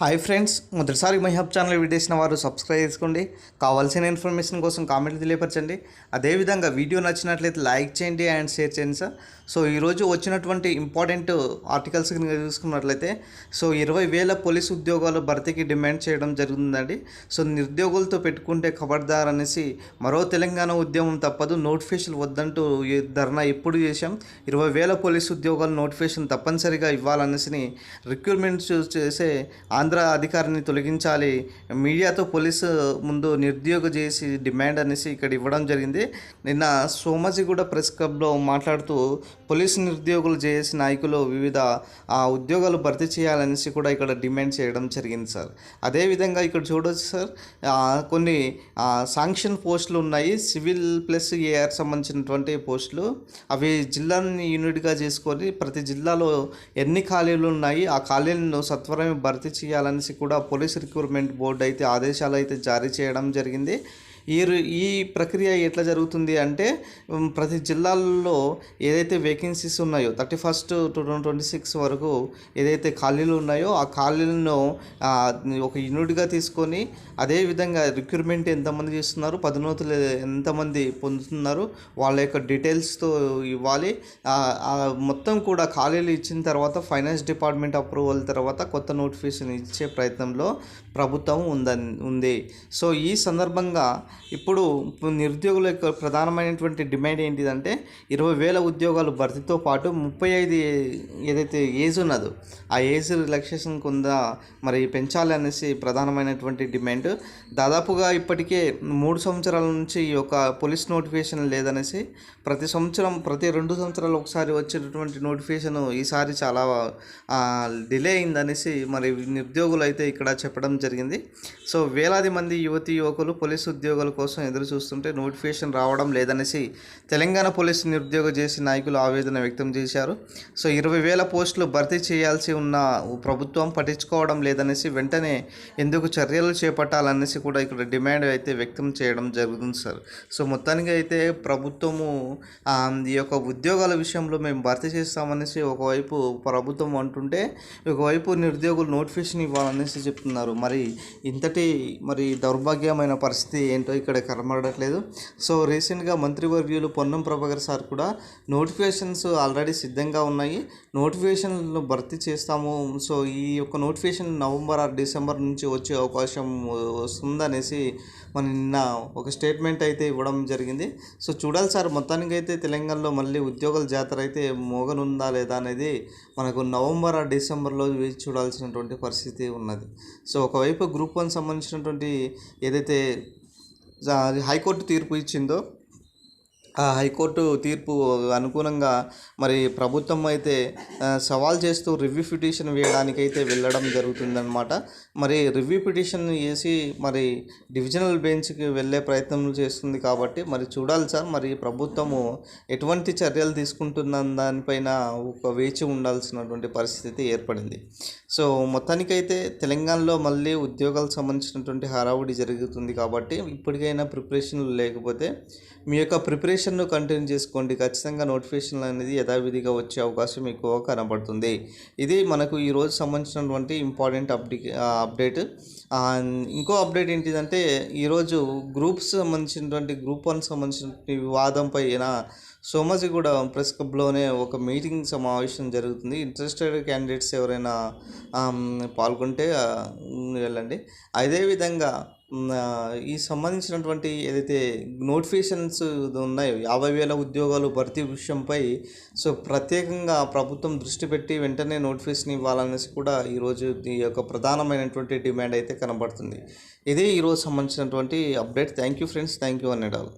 Hi friends మొదటిసారి my hub channel వీడేసిన వారు సబ్స్క్రైబ్ చేసుకోండి. కావాల్సిన ఇన్ఫర్మేషన్ కోసం కామెంట్ తెలియపరచండి. అదేవిధంగా వీడియో నచ్చినట్లయితే లైక్ చేయండి అండ్ షేర్ చేయండి సార్ సో ఈరోజు వచ్చినటువంటి ఇంపార్టెంట్ ఆర్టికల్స్ కనుక చూసుకున్నట్లయితే సో ఇరవై వేల పోలీస్ ఉద్యోగాలు భర్తీకి డిమాండ్ చేయడం జరుగుతుందండి. సో నిరుద్యోగులతో పెట్టుకుంటే ఖబర్దార్ అనేసి మరో తెలంగాణ ఉద్యమం తప్పదు నోటిఫికేషన్ వద్దంటూ ధర్నా ఎప్పుడు చేశాం? ఇరవై వేల పోలీస్ ఉద్యోగాలు నోటిఫికేషన్ తప్పనిసరిగా ఇవ్వాలనేసి రిక్రూట్మెంట్ చేసే ఆంధ్ర అధికారిని తొలగించాలి. మీడియాతో పోలీసు ముందు నిరుద్యోగ చేసి డిమాండ్ అనేసి ఇక్కడ ఇవ్వడం జరిగింది. నిన్న సోమాజిగూడ ప్రెస్ క్లబ్లో మాట్లాడుతూ పోలీసు నిరుద్యోగులు చేసి నాయకులు వివిధ ఆ, ఉద్యోగాలు భర్తీ చేయాలనేసి కూడా ఇక్కడ డిమాండ్ చేయడం జరిగింది సార్. అదేవిధంగా ఇక్కడ చూడవచ్చు సార్ కొన్ని శాంక్షన్ పోస్టులు ఉన్నాయి. సివిల్ ప్లస్ ఏఆర్ సంబంధించినటువంటి పోస్టులు. అవి జిల్లాని యూనిట్గా చేసుకొని ప్రతి జిల్లాలో ఎన్ని ఖాళీలు ఉన్నాయి? ఆ ఖాళీలను సత్వరమే భర్తీ చేయాలి చేయాలనేసి కూడా పోలీస్ రిక్రూట్మెంట్ బోర్డు అయితే ఆదేశాలు అయితే జారీ చేయడం జరిగింది. ఈ ఈ ప్రక్రియ ఎట్లా జరుగుతుంది అంటే ప్రతి జిల్లాల్లో ఏదైతే వేకెన్సీస్ ఉన్నాయో thirty first to twenty six వరకు ఏదైతే ఖాళీలు ఉన్నాయో ఆ ఖాళీలను ఒక యూనిట్గా తీసుకొని అదేవిధంగా రిక్రూట్మెంట్ ఎంతమంది చేస్తున్నారు పదోన్నతులు ఎంతమంది పొందుతున్నారు వాళ్ళ యొక్క డీటెయిల్స్తో ఇవ్వాలి. ఆ, మొత్తం కూడా ఖాళీలు ఇచ్చిన తర్వాత ఫైనాన్స్ డిపార్ట్మెంట్ అప్రూవల్ తర్వాత కొత్త నోటిఫికేషన్ ఇచ్చే ప్రయత్నంలో ప్రభుత్వం ఉందని ఉంది. సో ఈ సందర్భంగా ఇప్పుడు నిరుద్యోగుల యొక్క ప్రధానమైనటువంటి డిమాండ్ ఏంటిదంటే ఇరవై వేల ఉద్యోగాలు భర్తీతో పాటు ముప్పై ఐదు ఏదైతే ఏజ్ ఉన్నదో ఆ ఏజ్ రిలాక్సేషన్ కింద మరి పెంచాలి అనేసి ప్రధానమైనటువంటి డిమాండ్. దాదాపుగా ఇప్పటికే మూడు సంవత్సరాల నుంచి ఈ యొక్క పోలీస్ నోటిఫికేషన్ లేదనేసి ప్రతి సంవత్సరం ప్రతి రెండు సంవత్సరాలు ఒకసారి వచ్చేటటువంటి నోటిఫికేషన్ ఈసారి చాలా డిలే అయిందనేసి మరి నిరుద్యోగులు అయితే ఇక్కడ చెప్పడం జరిగింది. సో వేలాది మంది యువతి యువకులు పోలీస్ ఉద్యోగులు కోసం ఎదురు చూస్తుంటే నోటిఫికేషన్ రావడం లేదనేసి తెలంగాణ పోలీసు నిరుద్యోగ చేసి నాయకులు ఆవేదన వ్యక్తం చేశారు. సో ఇరవై వేల పోస్టులు భర్తీ చేయాల్సి ఉన్న ప్రభుత్వం పట్టించుకోవడం లేదనేసి వెంటనే ఎందుకు చర్యలు చేపట్టాలనేసి కూడా ఇక్కడ డిమాండ్ అయితే వ్యక్తం చేయడం జరుగుతుంది సార్. సో మొత్తానికి అయితే ప్రభుత్వము ఈ యొక్క ఉద్యోగాల విషయంలో మేము భర్తీ చేస్తామనేసి ఒకవైపు ప్రభుత్వం అంటుంటే ఒకవైపు నిరుద్యోగులు నోటిఫికేషన్ ఇవ్వాలనేసి చెప్తున్నారు. మరి ఇంతటి మరి దౌర్భాగ్యమైన పరిస్థితి ఏంటో ఇక్కడ కనబడట్లేదు. సో రీసెంట్గా మంత్రివర్యులు పొన్నం ప్రభాకర్ సార్ కూడా నోటిఫికేషన్స్ ఆల్రెడీ సిద్ధంగా ఉన్నాయి. నోటిఫికేషన్లను భర్తీ చేస్తాము. సో ఈ యొక్క నోటిఫికేషన్ నవంబర్ ఆర్ డిసెంబర్ నుంచి వచ్చే అవకాశం వస్తుందనేసి మన నిన్న ఒక స్టేట్మెంట్ అయితే ఇవ్వడం జరిగింది. సో చూడాలి సార్. మొత్తానికి అయితే తెలంగాణలో మళ్ళీ ఉద్యోగాల జాతర అయితే మోగనుందా లేదా అనేది మనకు నవంబర్ ఆర్ డిసెంబర్లో వేచి చూడాల్సినటువంటి పరిస్థితి ఉన్నది. సో ఒకవైపు గ్రూప్ వన్ సంబంధించినటువంటి ఏదైతే హైకోర్టు తీర్పు ఇచ్చిందో ఆ హైకోర్టు తీర్పు అనుగుణంగా మరి ప్రభుత్వం అయితే సవాల్ చేస్తూ రివ్యూ పిటిషన్ వేయడానికి అయితే వెళ్ళడం జరుగుతుందన్నమాట. మరి రివ్యూ పిటిషన్ వేసి మరి డివిజనల్ బెంచ్కి వెళ్ళే ప్రయత్నం చేస్తుంది కాబట్టి మరి చూడాలి సార్. మరి ప్రభుత్వము ఎటువంటి చర్యలు తీసుకుంటున్న దానిపైన ఒక వేచి ఉండాల్సినటువంటి పరిస్థితి ఏర్పడింది. సో మొత్తానికైతే తెలంగాణలో మళ్ళీ ఉద్యోగాలకు సంబంధించినటువంటి హడావుడి జరుగుతుంది కాబట్టి ఇప్పటికైనా ప్రిపరేషన్లు లేకపోతే మీ యొక్క ప్రిపరేషన్ ప్రిపరేషన్ను కంటిన్యూ చేసుకోండి. ఖచ్చితంగా నోటిఫికేషన్ అనేది యథావిధిగా వచ్చే అవకాశం ఎక్కువ కనబడుతుంది. ఇది మనకు ఈరోజు సంబంధించినటువంటి ఇంపార్టెంట్ అప్డే అప్డేట్. ఇంకో అప్డేట్ ఏంటిదంటే ఈరోజు గ్రూప్స్ సంబంధించినటువంటి గ్రూప్ వన్ సంబంధించిన వివాదంపై సోమాజిగూడ ప్రెస్ క్లబ్లోనే ఒక మీటింగ్ సమావేశం జరుగుతుంది. ఇంట్రెస్టెడ్ క్యాండిడేట్స్ ఎవరైనా పాల్గొంటే వెళ్ళండి. అదేవిధంగా ఈ సంబంధించినటువంటి ఏదైతే నోటిఫికేషన్స్ ఉన్నాయో యాభై వేల ఉద్యోగాలు భర్తీ విషయంపై సో ప్రత్యేకంగా ప్రభుత్వం దృష్టి పెట్టి వెంటనే నోటిఫికేషన్ ఇవ్వాలనేసి కూడా ఈరోజు ఈ యొక్క ప్రధానమైనటువంటి డిమాండ్ అయితే కనబడుతుంది. ఇదే ఈరోజు సంబంధించినటువంటి update. Thank you friends. Thank you అనేడాలు